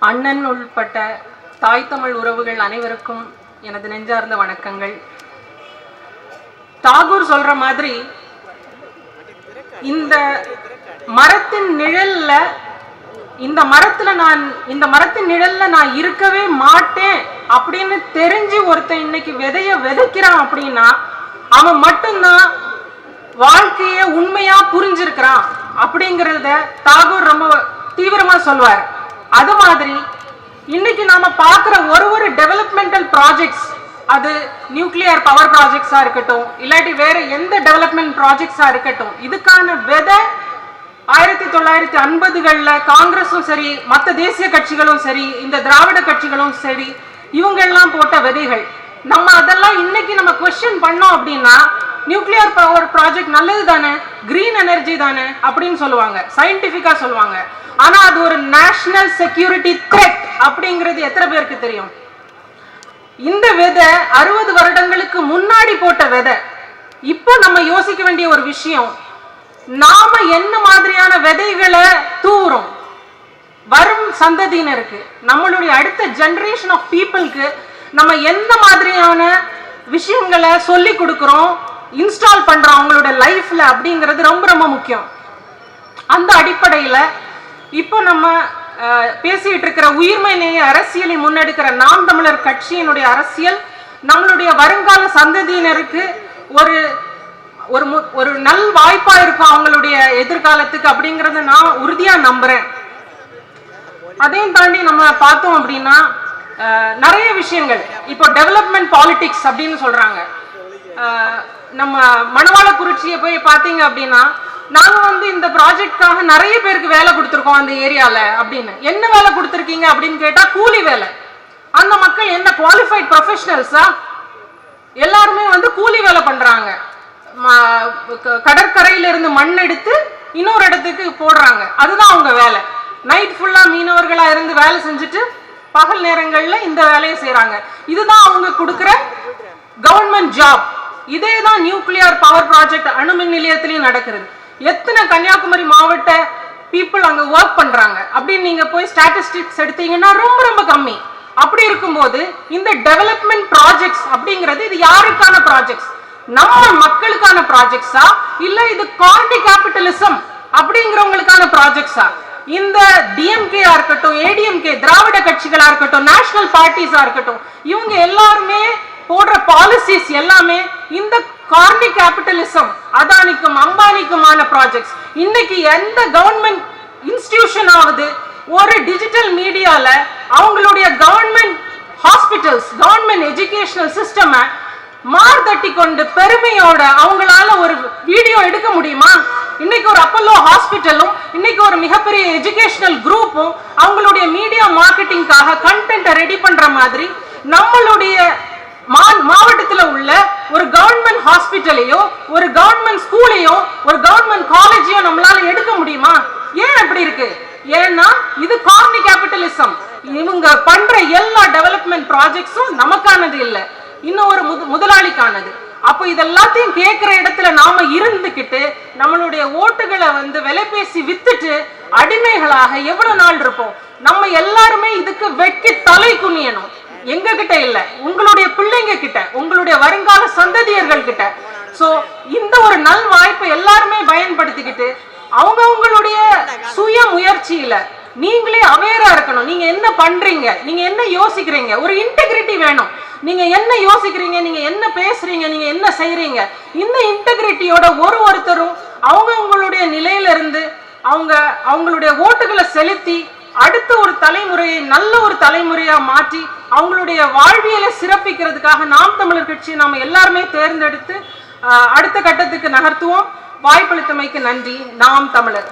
அண்ணன் உள்பட்ட தாய் தமிழ் உறவுகள் அனைவருக்கும் எனது நெஞ்சார்ந்த வணக்கங்கள். தாகூர் சொல்ற மாதிரி இந்த மரத்தின் நிழல்ல இந்த மரத்துல நான் இந்த மரத்தின் நிழல்ல நான் இருக்கவே மாட்டேன் அப்படின்னு தெரிஞ்சு ஒருத்தன் இன்னைக்கு விதைய விதைக்கிறான் அப்படின்னா அவன் மட்டும்தான் வாழ்க்கைய உண்மையா புரிஞ்சிருக்கிறான் அப்படிங்கறத தாகூர் ரொம்ப தீவிரமா சொல்வார். அது மாதிரி இன்னைக்கு நாம பார்க்குற ஒரு ஒரு டெவலப்மெண்டல் ப்ராஜெக்ட்ஸ் அது நியூக்ளியர் பவர் ப்ராஜெக்ட்ஸா இருக்கட்டும் இல்லாட்டி வேற எந்த டெவலப்மெண்ட் ப்ராஜெக்ட்ஸா இருக்கட்டும் இதுக்கான விதை ஆயிரத்தி தொள்ளாயிரத்தி ஐம்பதுகளில் காங்கிரஸும் சரி மற்ற தேசிய கட்சிகளும் சரி இந்த திராவிட கட்சிகளும் சரி இவங்கெல்லாம் போட்ட விதைகள். நம்ம அதெல்லாம் இன்னைக்கு நம்ம கொஸ்டின் பண்ணோம் அப்படின்னா நியூக்ளியர் பவர் ப்ராஜெக்ட் நல்லது தானே? கிரீன் எனர்ஜி தானே? அப்படின்னு சொல்லுவாங்க. சயின்டிஃபிக்கா சொல்லுவாங்க. ஆனா அது ஒரு நேஷனல் செக்யூரிட்டி த்ரெட் அப்படிங்கிறது எத்தனை பேருக்கு தெரியும்? இந்த விதை அறுபது வருடங்களுக்கு முன்னாடி போட்ட விதை. இப்போ நம்ம யோசிக்க வேண்டிய ஒரு விஷயம் நாம என்ன மாதிரியான விதைகளை தூவுறோம்? வரும் சந்ததியினருக்கு நம்மளுடைய அடுத்த ஜென்ரேஷன் ஆஃப் பீப்புளுக்கு நம்ம எந்த மாதிரியான விஷயங்களை சொல்லி கொடுக்குறோம்? இன்ஸ்டால் பண்ணுற அவங்களோட லைஃப்பில் அப்படிங்கிறது ரொம்ப ரொம்ப முக்கியம். அந்த அடிப்படையில் இப்போ நம்ம பேசிகிட்டு இருக்கிற உயிர்மை நேய அரசியலை முன்னெடுக்கிற நாம் தமிழர் கட்சியினுடைய அரசியல் நம்மளுடைய வருங்கால சந்ததியினருக்கு ஒரு ஒரு மு- ஒரு நல் வாய்ப்பாக இருக்கும் அவங்களுடைய எதிர்காலத்துக்கு அப்படிங்கிறத நான் உறுதியாக நம்புகிறேன் அதையும் தாண்டி நம்ம பார்த்தோம் அப்படின்னா நிறைய விஷயங்கள். இப்போ டெவலப்மெண்ட் பாலிடிக்ஸ் அப்படின்னு சொல்கிறாங்க நம்ம மணவாள குறிச்சியை போய் பார்த்தீங்க அப்படின்னா நாங்கள் வந்து இந்த ப்ராஜெக்ட்காக நிறைய பேருக்கு வேலை கொடுத்துருக்கோம் அந்த ஏரியாவில் அப்படின்னு. என்ன வேலை கொடுத்துருக்கீங்க அப்படின்னு கேட்டால் கூலி வேலை. அந்த மக்கள் என்ன குவாலிஃபைட் ப்ரொஃபஷனல்ஸா எல்லாருமே வந்து கூலி வேலை பண்ணுறாங்க கடற்கரையிலிருந்து மண் எடுத்து இன்னொரு இடத்துக்கு போடுறாங்க. அதுதான் அவங்க வேலை. நைட் ஃபுல்லாக மீனவர்களாக இருந்து வேலை செஞ்சுட்டு பகல் நேரங்களில் இந்த வேலையை செய்கிறாங்க இதுதான் அவங்க கொடுக்குற கவர்மெண்ட் ஜாப் இதே தான் நியூக்ளியர் பவர் ப்ராஜெக்ட் அணுமின் நிலையத்திலையும் நடக்கிறது. எத்தனை கன்னியாகுமரி மாவட்ட பீப்புள் அங்கே ஒர்க் பண்ணுறாங்க அப்படின்னு நீங்கள் போய் ஸ்டாட்டிஸ்டிக்ஸ் எடுத்தீங்கன்னா ரொம்ப ரொம்ப கம்மி. அப்படி இருக்கும்போது இந்த டெவலப்மெண்ட் ப்ராஜெக்ட்ஸ் அப்படிங்கிறது இது யாருக்கான ப்ராஜெக்ட்ஸ் நம்ம மக்களுக்கான ப்ராஜெக்ட்ஸா இல்லை இது கார்டி கேபிட்டலிசம் அப்படிங்கிறவங்களுக்கான ப்ராஜெக்ட்ஸா இந்த டிஎம்கேயா இருக்கட்டும் ஏடிஎம்கே திராவிட கட்சிகளா இருக்கட்டும் நேஷனல் பார்ட்டிஸா இருக்கட்டும் இவங்க எல்லாருமே போடுற பாலிசிஸ் எல்லாமே இந்த கார்னி கேபிட்டலிசம் அதானிக்கும் அம்பானிக்குமான ப்ராஜெக்ட்ஸ் இன்னைக்கு எந்த கவர்மெண்ட் இன்ஸ்டிடியூஷன் ஆகுது ஒரு டிஜிட்டல் மீடியால அவங்களுடைய கவர்மெண்ட் ஹாஸ்பிட்டல்ஸ் கவர்மெண்ட் எஜுகேஷனல் சிஸ்டமை மார்தட்டி கொண்டு பெருமையோட அவங்களால ஒரு வீடியோ எடுக்க முடியுமா? இன்னைக்கு ஒரு அப்பல்லோ ஹாஸ்பிட்டலும் இன்னைக்கு ஒரு மிகப்பெரிய எஜுகேஷனல் குரூப்பும் அவங்களுடைய மீடியா மார்க்கெட்டிங்காக கண்டென்ட்டை ரெடி பண்ற மாதிரி நம்மளுடைய மாவட்டத்துல உள்ள ஒரு கவர்மெண்ட் ஹாஸ்பிட்டலையோ ஒரு கவர்மெண்ட் ஸ்கூலையோ ஒரு கவர்மெண்ட் காலேஜையோ நம்மளால எடுக்க முடியுமா? ஏன் அப்படி இருக்கு? ஏன்னா இது கார்னி கேபிட்டலிசம் இவங்க பண்ற எல்லா டெவலப்மெண்ட் ப்ராஜெக்ட்ஸும் நமக்கானது இல்ல. இன்னும் ஒரு முதலாளிக்கானது. அப்போ இதெல்லாத்தையும் கேட்கிற இடத்துல நாம இருந்துகிட்டு நம்மளுடைய ஓட்டுகளை வந்து விலை பேசி வித்துட்டு அடிமைகளாக எவ்வளவு நாள் இருப்போம்? நம்ம எல்லாருமே இதுக்கு வெட்டி தலை குனியணும். எங்க கிட்ட இல்ல. உங்களுடைய குழந்தைங்க கிட்ட உங்களுடைய வருங்கால சந்ததியர்கள் கிட்ட. சோ இந்த ஒரு நல் வாய்ப்பை எல்லாருமே பயன்படுத்திக்கிட்டு அவங்க உங்களுடைய சுய முயற்சியில நீங்களே அவேரா இருக்கணும். நீங்க என்ன பண்றீங்க? நீங்க என்ன யோசிக்கிறீங்க? ஒரு இன்டெகிரிட்டி வேணும். நீங்க என்ன யோசிக்கிறீங்க? நீங்க என்ன பேசுறீங்க? நீங்க என்ன செய்றீங்க? இந்த இன்டெகிரிட்டியோட ஒரு ஒருத்தரும் அவங்க உங்களுடைய நிலையில இருந்து அவங்க அவங்களுடைய ஓட்டுகளை செலுத்தி அடுத்த ஒரு தலைமுறையை நல்ல ஒரு தலைமுறையா மாற்றி அவங்களுடைய வாழ்வியலை சிறப்பிக்கிறதுக்காக நாம் தமிழர் கட்சி நாம் எல்லாருமே தேர்ந்தெடுத்து அடுத்த கட்டத்துக்கு நகர்த்துவோம். வாய்ப்பளித்தமைக்கு நன்றி. நாம் தமிழர்.